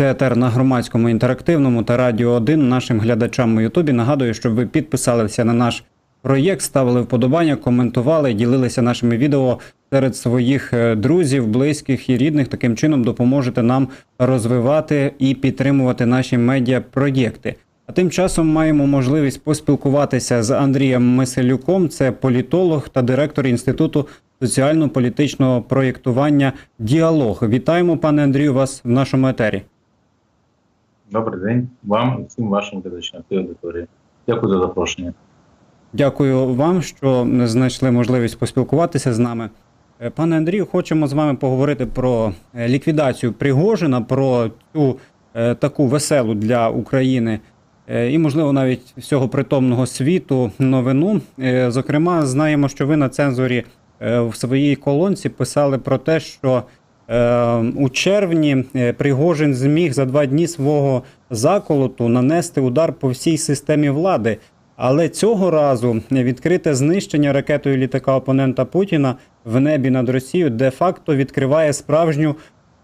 Це етер на громадському інтерактивному та радіо 1 нашим глядачам у Ютубі. Нагадую, щоб ви підписалися на наш проєкт, ставили вподобання, коментували, ділилися нашими відео серед своїх е, друзів, близьких і рідних. Таким чином допоможете нам розвивати і підтримувати наші медіапроєкти. А тим часом маємо можливість поспілкуватися з Андрієм Миселюком. Це політолог та директор інституту соціально-політичного проєктування Діалог. Вітаємо, пане Андрію, вас в нашому етері. Добрий день вам і всім вашим глядачам і аудиторії. Дякую за запрошення. Дякую вам, що знайшли можливість поспілкуватися з нами. Е, Пане Андрію, хочемо з вами поговорити про е, ліквідацію Пригожина, про цю е, таку веселу для України і, можливо, навіть всього притомного світу новину. Зокрема, знаємо, що ви на цензурі е, в своїй колонці писали про те, що у червні е, Пригожин зміг за два дні свого заколоту нанести удар по всій системі влади. Але цього разу відкрите знищення ракетою літака опонента Путіна в небі над Росією де-факто відкриває справжню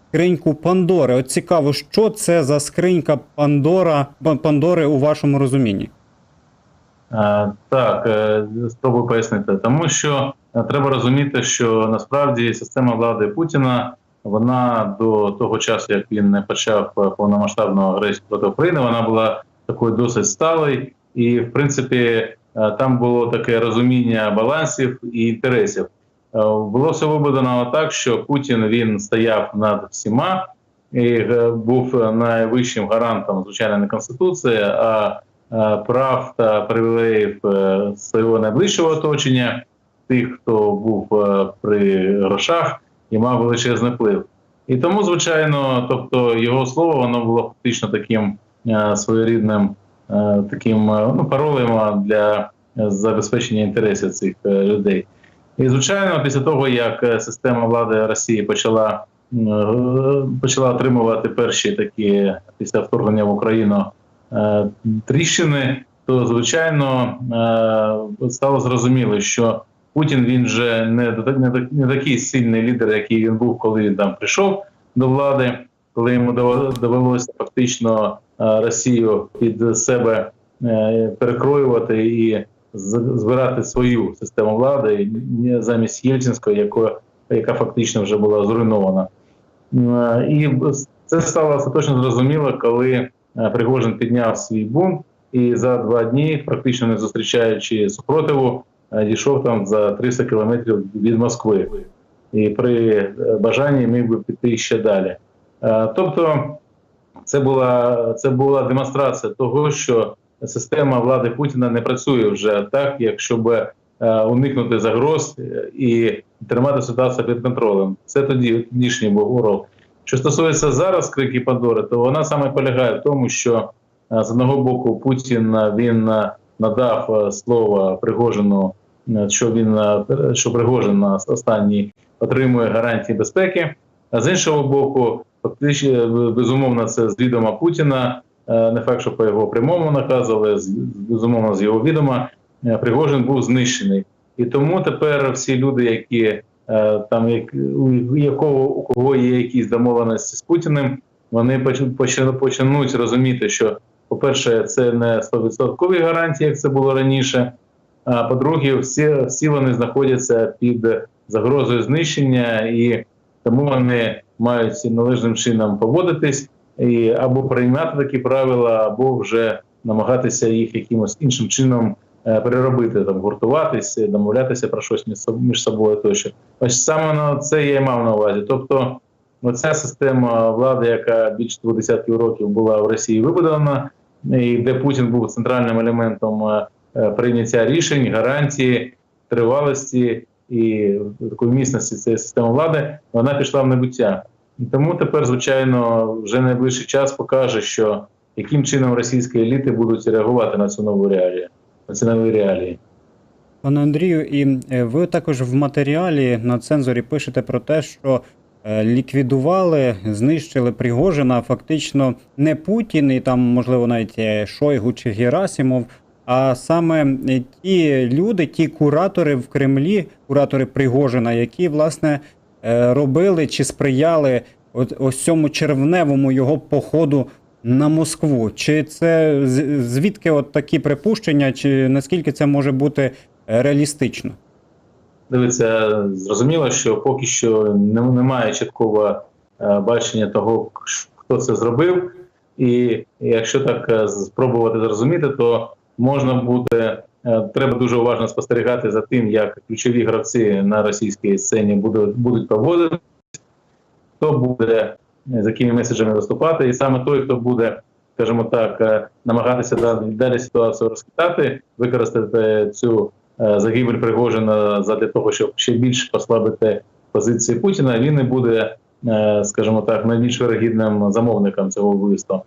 скриньку Пандори. От цікаво, що це за скринька Пандора Пандори у вашому розумінні? Е, Так, е, спробую пояснити. Тому що е, треба розуміти, що насправді система влади Путіна вона до того часу, як він не почав е, повномасштабну агресію проти України, вона була такою досить сталою, і в принципі е, там було таке розуміння балансів і інтересів. Е, Було все вибудовано так, що Путін він стояв над всіма і був найвищим гарантом звичайно не конституції, а прав та привілеїв свого найближчого оточення, тих, хто був при грошах і мав величезний вплив. І тому, звичайно, тобто його слово воно було фактично таким е, своєрідним е, таким е, ну, паролем для забезпечення інтересів цих людей. І звичайно, після того як система влади Росії почала почала отримувати перші такі після вторгнення в Україну тріщини, то звичайно стало зрозуміло, що Путін він же не, не, не такий сильний лідер, який він був, коли він там прийшов до влади, коли йому довелося фактично е, Росію під себе е, перекроювати і збирати свою систему влади замість Єльцинської, яко, яка фактично вже була зруйнована. Е, І це стало остаточно зрозуміло, коли Пригожин підняв свій бунт і за два дні, практично не зустрічаючи супротиву, дійшов там за 300 кілометрів від Москви. І при е, бажанні міг би піти ще далі. Е, Тобто, це була, це була демонстрація того, що система влади Путіна не працює вже так, як щоб е, уникнути загроз і тримати ситуацію під контролем. Це тоді тодішній був урок. Що стосується зараз крики Пандори, то вона саме полягає в тому, що з одного боку Путін він надав слово Пригожину, що він е, що Пригожин на останній отримує гарантії безпеки. А з іншого боку, фактично е, безумовно, це з відома Путіна. е, Не факт, що по його прямому наказу, але безумовно з його відома е, Пригожин був знищений. І тому тепер всі люди, які е, там як у якого у кого є якісь домовленості з Путіним, вони поч- поч- почнуть розуміти, що, по-перше, це не 100% гарантії, як це було раніше. А по-друге, всі, всі вони знаходяться під загрозою знищення, і тому вони мають належним чином поводитись і або приймати такі правила, або вже намагатися їх якимось іншим чином е, переробити, там гуртуватися, домовлятися про щось між собою тощо. Ось саме на це я і мав на увазі. Тобто, оця система влади, яка більше двох десятків років була в Росії вибудована, і де Путін був центральним елементом е, прийняття рішень, гарантії, тривалості і такої міцності цієї системи влади, вона пішла в небуття. І Тому тепер, звичайно, вже найближчий час покаже, що яким чином російські еліти будуть реагувати на цю нову реалію, на ці нові реалії. Пане Андрію, і е, ви також в матеріалі на цензорі пишете про те, що е, ліквідували, знищили Пригожина фактично не Путін і там, можливо, навіть е, Шойгу чи Герасимов, а саме ті люди, ті куратори в Кремлі, куратори Пригожина, які власне е, робили чи сприяли ось цьому червневому його походу на Москву? Чи це звідки от такі припущення, чи наскільки це може бути е, реалістично? Дивіться, зрозуміло, що поки що немає чіткого е, бачення того, хто це зробив. І якщо так спробувати зрозуміти, то можна буде е, треба дуже уважно спостерігати за тим, як ключові гравці на російській сцені будуть, будуть поводити, хто буде е, з якими меседжами виступати, і саме той, хто буде, скажімо так, е, намагатися далі, ситуацію розхитати, використати цю загибель Пригожина задля того, щоб ще більше послабити позиції Путіна, він і буде, скажімо так, найбільш вирогідним замовником цього вбивства.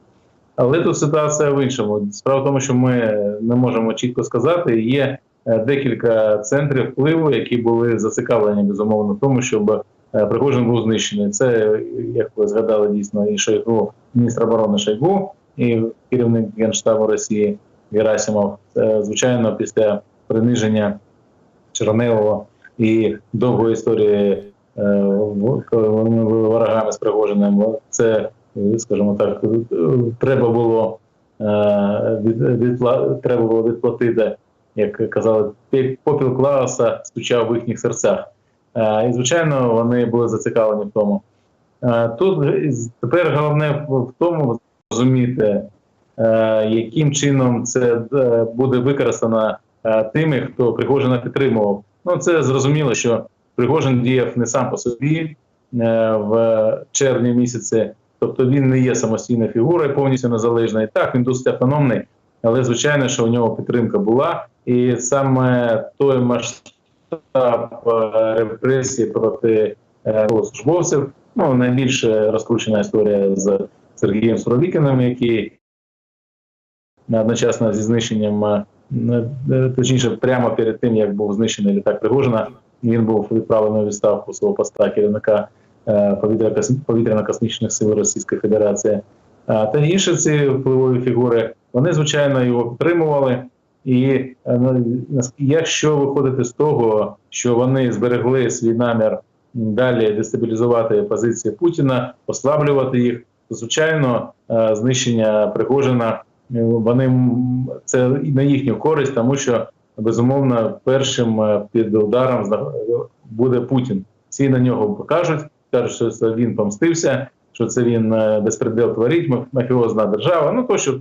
Але тут ситуація в іншому. Справа в тому, що ми не можемо чітко сказати. Є е, декілька центрів впливу, які були зацікавлені безумовно в тому, щоб е, Пригожин був знищений. Це, як ви згадали, дійсно і Шойгу, міністр оборони Шойгу, і керівник Генштабу Росії Герасимов. Звичайно, після приниження Черневого і довгої історії, коли вони були ворогами з Пригожиним. Це, скажімо так, е, треба було е, від, треба було відплатити, як казали, пі- попіл Клауса стучав в їхніх серцях. Е, І, звичайно, вони були зацікавлені в тому. Тут тепер головне в тому розуміти, яким чином це буде використано тими, хто Пригожина підтримував. Ну це зрозуміло, що Пригожин діяв не сам по собі в червні місяці, тобто він не є самостійною фігурою, повністю незалежною. Так, він досить автономний, але звичайно, що у нього підтримка була, і саме той масштаб е, репресії проти е, службовців. Ну найбільш розкручена історія з Сергієм Суровікіним, який одночасно зі знищенням, е, точніше, прямо перед тим, як був знищений літак Пригожина, він був відправлений у відставку свого поста керівника повітряно-космічних сил Російської Федерації. Та інші ці впливові фігури, вони, звичайно, його підтримували. І е, якщо виходити з того, що вони зберегли свій намір далі дестабілізувати позиції Путіна, послаблювати їх, то звичайно, е, знищення Пригожина е, вони це на їхню користь, тому що безумовно першим під ударом буде Путін. Всі на нього покажуть, кажуть, що він помстився, що це він е, безпредел творить, мафіозна держава. Ну то що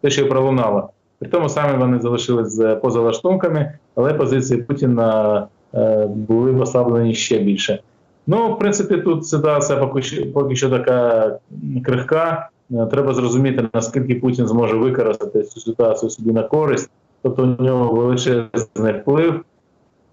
те, що пролунало. При тому самі вони залишились з- поза лаштунками, але позиції Путіна е, були послаблені ще більше. Ну, в принципі, тут ситуація поки що, поки що така крихка. Е, Треба зрозуміти, наскільки Путін зможе використати цю ситуацію собі на користь. Тобто у нього величезний вплив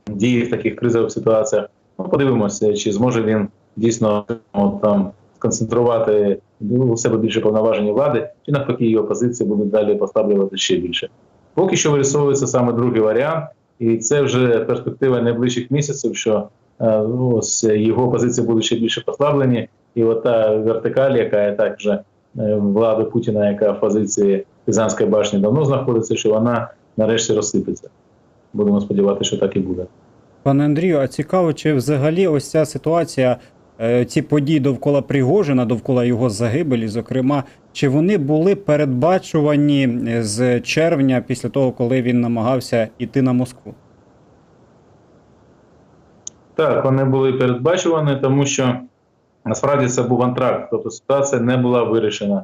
дії в таких кризових ситуаціях. Ну, подивимося, чи зможе він дійсно от, там сконцентрувати у себе більше повноважень влади, чи навпаки його позиції будуть далі поставлювати ще більше. Поки що вирисовується саме другий варіант, і це вже перспектива найближчих місяців, що е, ну, ось його позиції будуть ще більше послаблені, і от та вертикаль, яка є так вже е, влади Путіна, яка в позиції Пізанської башні давно знаходиться, що вона нарешті розсипеться. Будемо сподіватися, що так і буде. Пане Андрію, а цікаво, чи взагалі ось ця ситуація, ці події довкола Пригожина, довкола його загибелі, зокрема, чи вони були передбачувані е, з червня після того, коли він намагався йти на Москву? Так, вони були передбачувані, тому що насправді це був антракт, тобто ситуація не була вирішена.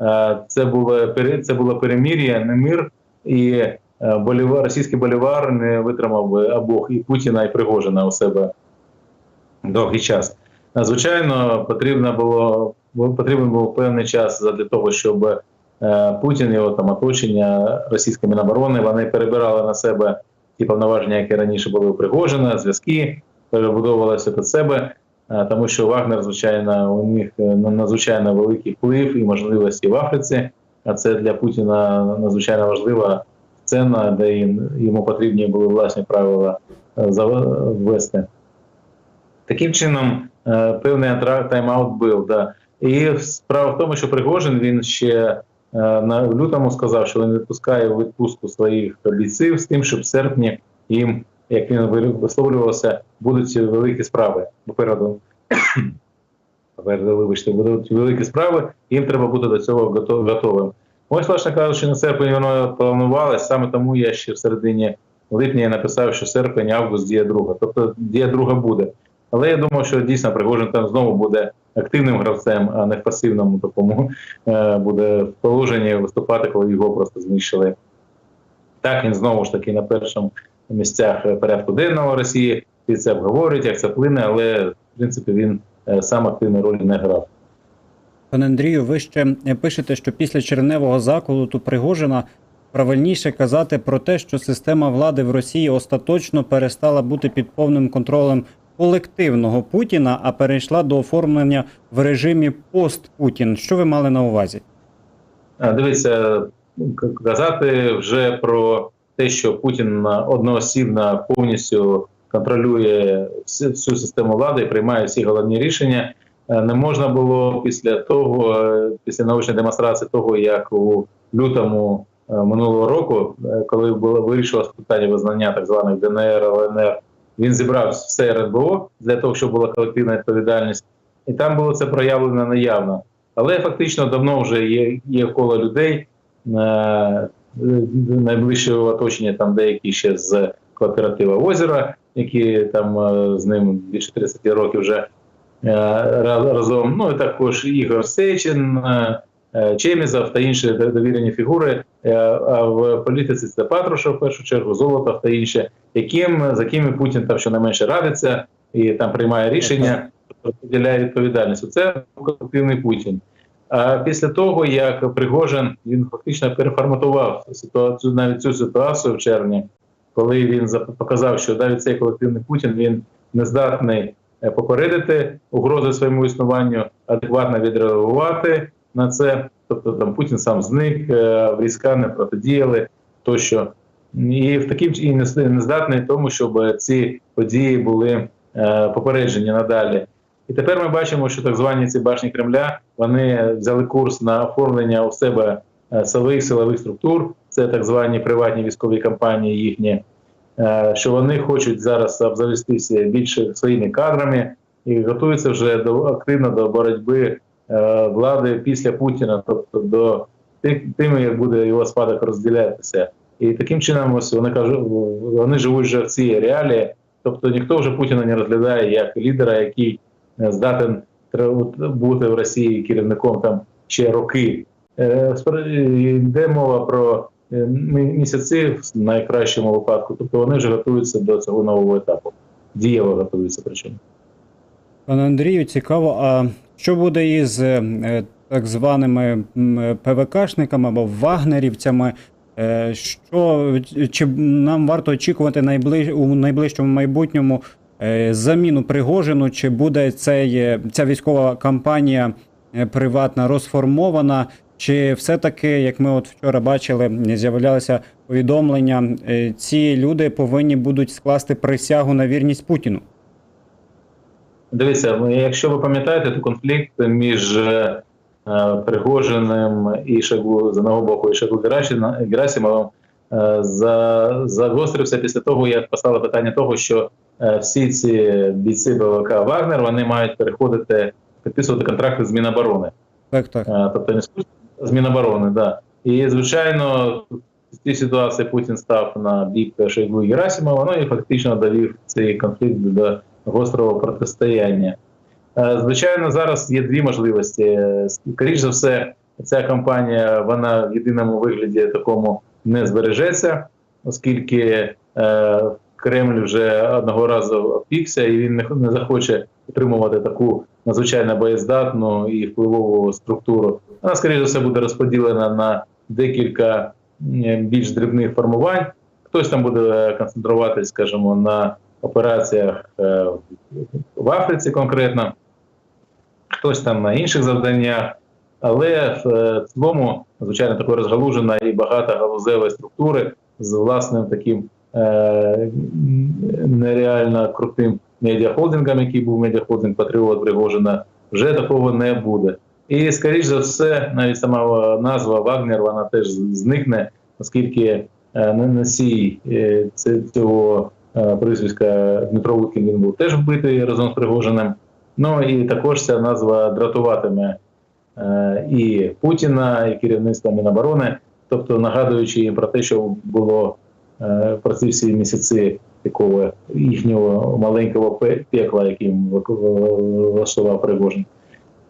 Е, Це було це було перемір'я, не мир, і е, болівар, російський болівар не витримав обох і Путіна, і Пригожина у себе довгий час. Звичайно, потрібно було потрібен був певний час для того, щоб е, Путін його там оточення російської міноборони вони перебирали на себе ті повноваження, які раніше були у Пригожина, зв'язки перебудовувалися під себе, е, тому що Вагнер, звичайно, у них е, надзвичайно великий вплив і можливості в Африці. А це для Путіна надзвичайно важлива сцена, де йому потрібні були власні правила ввести. Таким чином, певний антракт тайм-аут був. Да. І справа в тому, що Пригожин він ще е, на лютому сказав, що він відпускає відпустку своїх бійців з тим, щоб в серпні їм, як він висловлювався, будуть великі справи попереду. вибачте, будуть великі справи, їм треба бути до цього готовим. Ось, власне кажучи, на серпень воно планувалось, саме тому я ще в середині липня написав, що серпень, август, дія друга. Тобто дія друга буде. Але я думаю, що дійсно Пригожин там знову буде активним гравцем, а не в пасивному такому е, буде в положенні виступати, коли його просто знищили. Так, він знову ж таки на першому місцях порядку денного Росії. Всі це обговорюють, як це вплине, але в принципі він е, сам активної ролі не грав. Пане Андрію, ви ще пишете, що після черневого заколоту Пригожина правильніше казати про те, що система влади в Росії остаточно перестала бути під повним контролем колективного Путіна, а перейшла до оформлення в режимі пост-Путін. Що ви мали на увазі? Дивіться, казати вже про те, що Путін одноосібно повністю контролює всю систему влади і приймає всі головні рішення. е, Не можна було після того, е, після научної демонстрації того, як у лютому е, минулого року, коли було вирішилось питання визнання так званих ДНР, ЛНР, він зібрав все РНБО для того, щоб була колективна відповідальність, і там було це проявлено наявно. Але фактично давно вже є, є коло людей е, найближчого оточення, там деякі ще з кооператива озера, які там е, з ним більше 30 років вже е, разом. Ну і також Ігор Сечин, е, Чемізов та інші довірені фігури. Е, в політиці це Патрушев, в першу чергу, Золотов та інші, яким за якими Путін там щонайменше радиться і там приймає рішення, розподіляє відповідальність. Це колективний Путін. А після того, як Пригожин він фактично переформатував ситуацію, навіть цю ситуацію в червні, коли він показав, що навіть цей колективний Путін він не здатний е, попередити угрози своєму існуванню, адекватно відреагувати на це. Тобто там Путін сам зник, е, війська не протидіяли тощо. І в таким і не здатний тому, щоб ці події були е, попереджені надалі. І тепер ми бачимо, що так звані ці башні Кремля вони взяли курс на оформлення у себе е, силових силових структур. Це так звані приватні військові компанії їхні, що вони хочуть зараз обзавестися більше своїми кадрами і готуються вже до активно до боротьби влади після Путіна, тобто до ти- тими, як буде його спадок розділятися. І таким чином, ось вони кажуть, вони живуть вже в цій реалії. Тобто ніхто вже Путіна не розглядає як лідера, який е, здатен бути в Росії керівником там ще роки. Е, Йде мова про е, місяці в найкращому випадку. Тобто вони вже готуються до цього нового етапу. Дієво готуються причому. Пане Андрію, цікаво, а що буде із е, так званими ПВКшниками або вагнерівцями? Е, Що чи нам варто очікувати найближ, у найближчому майбутньому е, заміну Пригожину? Чи буде цей, е, ця військова кампанія е, приватна розформована? Чи все-таки, як ми от вчора бачили, з'являлися повідомлення, е, ці люди повинні будуть скласти присягу на вірність Путіну? Дивіться, якщо ви пам'ятаєте, то конфлікт між е, е, Пригожиним і Шагу з одного боку і Шагу Герасі- Герасимовим е, за, загострився після того, як постало питання того, що е, всі ці бійці БВК Вагнер вони мають переходити підписувати контракти з Міноборони. Так, так. Е, тобто не з Міноборони, да. І звичайно, в цій ситуації Путін став на бік Шойгу і Герасимова, ну і фактично довів цей конфлікт до гострого протистояння. Е, Звичайно, зараз є дві можливості. Е, Скоріше за все, ця кампанія вона в єдиному вигляді такому не збережеться, оскільки е, Кремль вже одного разу опікся і він не, захоче отримувати таку надзвичайно боєздатну і впливову структуру. Вона, скоріше за все, буде розподілена на декілька більш дрібних формувань. Хтось там буде концентруватись, скажімо, на операціях е, в Африці конкретно, хтось там на інших завданнях. Але в е, цілому, звичайно, такої розгалужена і багатогалузевої структури з власним таким е, нереально крутим медіахолдингом, який був медіахолдинг Патріот Пригожина, вже такого не буде. І, скоріш за все, навіть сама назва Вагнер вона теж зникне, оскільки не носій е, цього прізвиська Дмитро Лукін він був теж вбитий разом з Пригожиним. Ну і також ця назва дратуватиме е, і Путіна, і керівництва Міноборони, тобто нагадуючи їм про те, що було е, про ці всі місяці такого їхнього маленького пекла, яким влаштував Пригожин.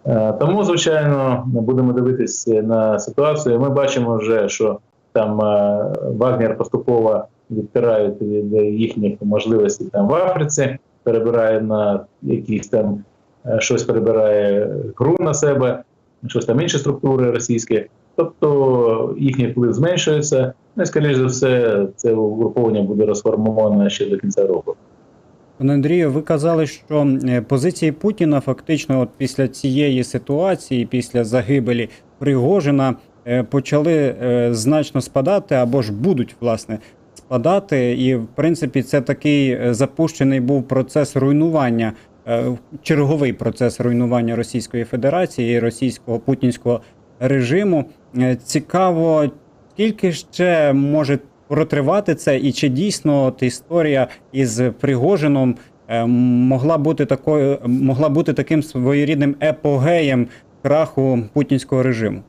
Е, Тому, звичайно, будемо дивитись на ситуацію. Ми бачимо вже, що там е, Вагнер поступово відпирають від їхніх можливостей там в Африці, перебирає на якісь там е, щось перебирає ГРУ на себе, щось там інші структури російські. Тобто їхній вплив зменшується. Ну і скоріш за все, це угруповання буде розформоване ще до кінця року. Пане Андрію, ви казали, що е, позиції Путіна фактично от після цієї ситуації, після загибелі Пригожина, е, почали значно спадати або ж будуть власне спадати. І в принципі, це такий е, запущений був процес руйнування, е, черговий процес руйнування Російської Федерації і російського путінського режиму. Е, Цікаво, скільки ще може протривати це, і чи дійсно от історія із Пригожином могла бути такою, могла бути таким своєрідним епогеєм краху путінського режиму?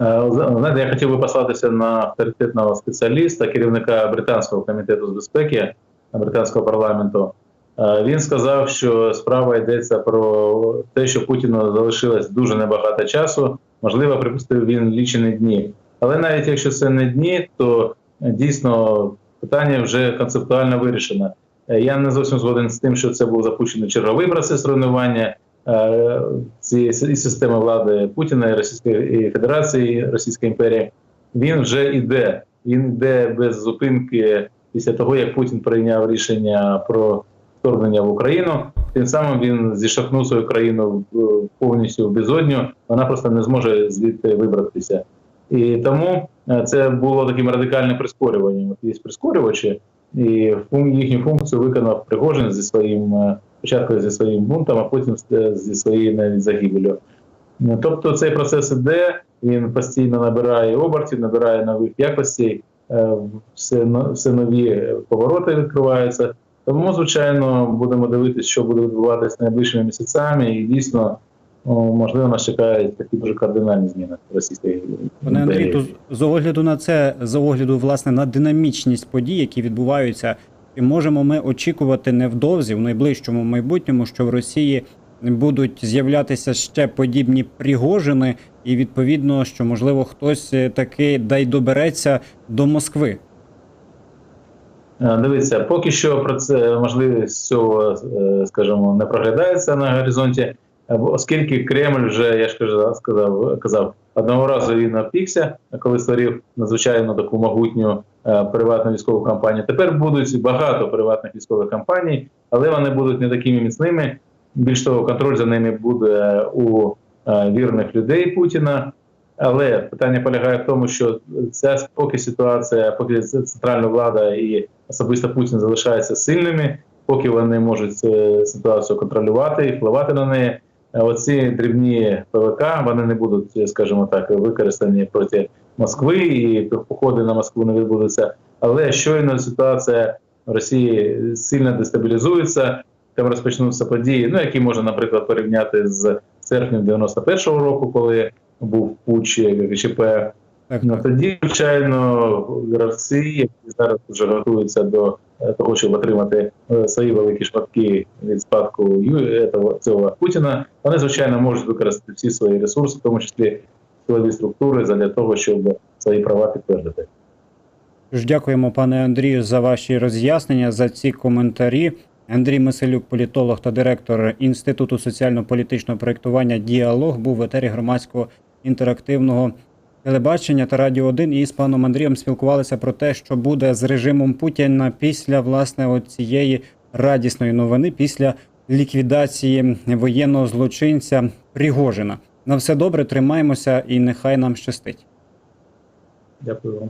Е, Знаєте, я хотів би послатися на авторитетного спеціаліста, керівника британського комітету з безпеки британського парламенту. Е, Він сказав, що справа йдеться про те, що Путіну залишилось дуже небагато часу. Можливо, припустив він лічені дні. Але навіть якщо це не дні, то дійсно питання вже концептуально вирішено. Е, Я не зовсім згоден з тим, що це був запущений черговий процес руйнування цієї системи влади Путіна Російської Федерації, Російської імперії. Він вже йде. Він йде без зупинки після того, як Путін прийняв рішення про вторгнення в Україну. Тим самим він зіштовхнув свою країну повністю в безодню. Вона просто не зможе звідти вибратися. І тому е, це було таким радикальним прискорюванням. Є прискорювачі, і їхню функцію виконав Пригожин зі своїм е, спочатку зі своїм бунтом, а потім зі своєю навіть загибелю. Ну, Тобто цей процес іде, він постійно набирає обертів, набирає нових якостей, е, все, все нові повороти відкриваються. Тому, звичайно, будемо дивитися, що буде відбуватися найближчими місяцями, і дійсно, можливо, нас чекають такі дуже кардинальні зміни в російській Пане імперії. то з огляду на це, з огляду власне на динамічність подій, які відбуваються, і можемо ми очікувати невдовзі в найближчому майбутньому, що в Росії будуть з'являтися ще подібні пригожини, і відповідно, що можливо хтось е, таки дай добереться до Москви. Е, Дивіться, поки що про це можливість цього, е, скажімо, не проглядається на горизонті, е, оскільки Кремль вже, я ж кажу, сказав, казав, одного разу він опікся, коли створив надзвичайно таку могутню е, приватну військову кампанію. Тепер будуть багато приватних військових кампаній, але вони будуть не такими міцними. Більш того, контроль за ними буде у е, вірних людей Путіна. Але питання полягає в тому, що ця поки ситуація, поки центральна влада і особисто Путін залишаються сильними, поки вони можуть е, ситуацію контролювати і впливати на неї. Оці дрібні ПВК вони не будуть, скажімо так, використані проти Москви, і походи на Москву не відбудуться. Але щойно ситуація в Росії сильно дестабілізується, там розпочнуться події, ну які можна, наприклад, порівняти з серпнем 91-го року, коли був путч е, ГЧП. Так, Ну так. тоді, звичайно, гравці, які зараз вже готуються до того, щоб отримати е, свої великі шматки від спадку этого- цього Путіна, вони звичайно можуть використати всі свої ресурси, в тому числі силові структури, для того, щоб свої права підтвердити. Дякуємо, пане Андрію, за ваші роз'яснення, за ці коментарі. Андрій Миселюк, політолог та директор Інституту соціально-політичного проєктування Діалог, був в етері громадського інтерактивного телебачення та Радіо 1 і з паном Андрієм спілкувалися про те, що буде з режимом Путіна після власне цієї радісної новини, після ліквідації воєнного злочинця Пригожина. На все добре, тримаємося і нехай нам щастить. Дякую вам.